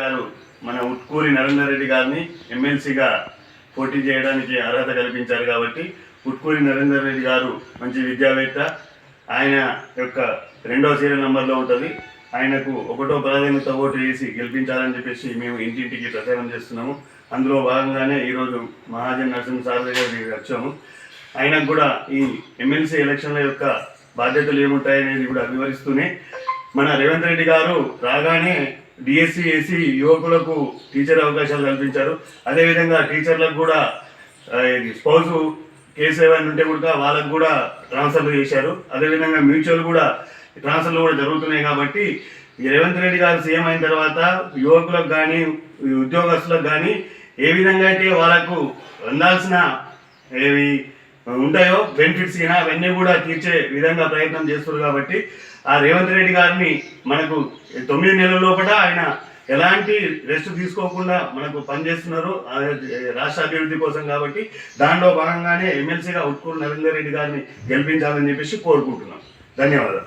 గారు మన ఉట్కూరి నరేందర్ రెడ్డి గారిని ఎమ్మెల్సీగా పోటీ చేయడానికి అర్హత కల్పించారు కాబట్టి ఉట్కూరి నరేందర్ రెడ్డి గారు మంచి విద్యావేత్త. ఆయన యొక్క రెండవ సీరియల్ నెంబర్లో ఉంటుంది. ఆయనకు ఒకటో ప్రాధాన్యత ఓటు వేసి గెలిపించాలని చెప్పేసి మేము ఇంటింటికి ప్రచారం చేస్తున్నాము. అందులో భాగంగానే ఈరోజు మహాజన్ నరసింహ సార్ గారి వచ్చాము. ఆయనకు కూడా ఈ ఎమ్మెల్సీ ఎలక్షన్ల యొక్క బాధ్యతలు ఏముంటాయనేది కూడా వివరిస్తూనే మన రేవంత్ రెడ్డి గారు రాగానే డిఎస్సి ఏసీ యువకులకు టీచర్ అవకాశాలు కల్పించారు. అదేవిధంగా టీచర్లకు కూడా ఆ, ఇది స్పౌస్ కేసు ఏమైనా ఉంటే కూడా వాళ్ళకు కూడా ట్రాన్స్ఫర్లు చేశారు. అదేవిధంగా మ్యూచువల్ కూడా ట్రాన్స్ఫర్లు కూడా జరుగుతున్నాయి కాబట్టి రేవంత్ రెడ్డి గారు సీఎం అయిన తర్వాత యువకులకు కానీ ఉద్యోగస్తులకు కానీ ఏ విధంగా అయితే వాళ్ళకు అందాల్సిన ఏవి ఉంటాయో? బెనిఫిట్స్ అయినా అవన్నీ కూడా తీర్చే విధంగా ప్రయత్నం చేస్తున్నారు కాబట్టి ఆ రేవంత్ రెడ్డి గారిని మనకు తొమ్మిది నెలల లోపల ఆయన ఎలాంటి రెస్ట్ తీసుకోకుండా మనకు పనిచేస్తున్నారు రాష్ట్ర అభివృద్ధి కోసం కాబట్టి దానిలో భాగంగానే ఎమ్మెల్సీగా ఉట్కూరు నరేందర్ రెడ్డి గారిని గెలిపించాలని చెప్పేసి కోరుకుంటున్నాం. ధన్యవాదాలు.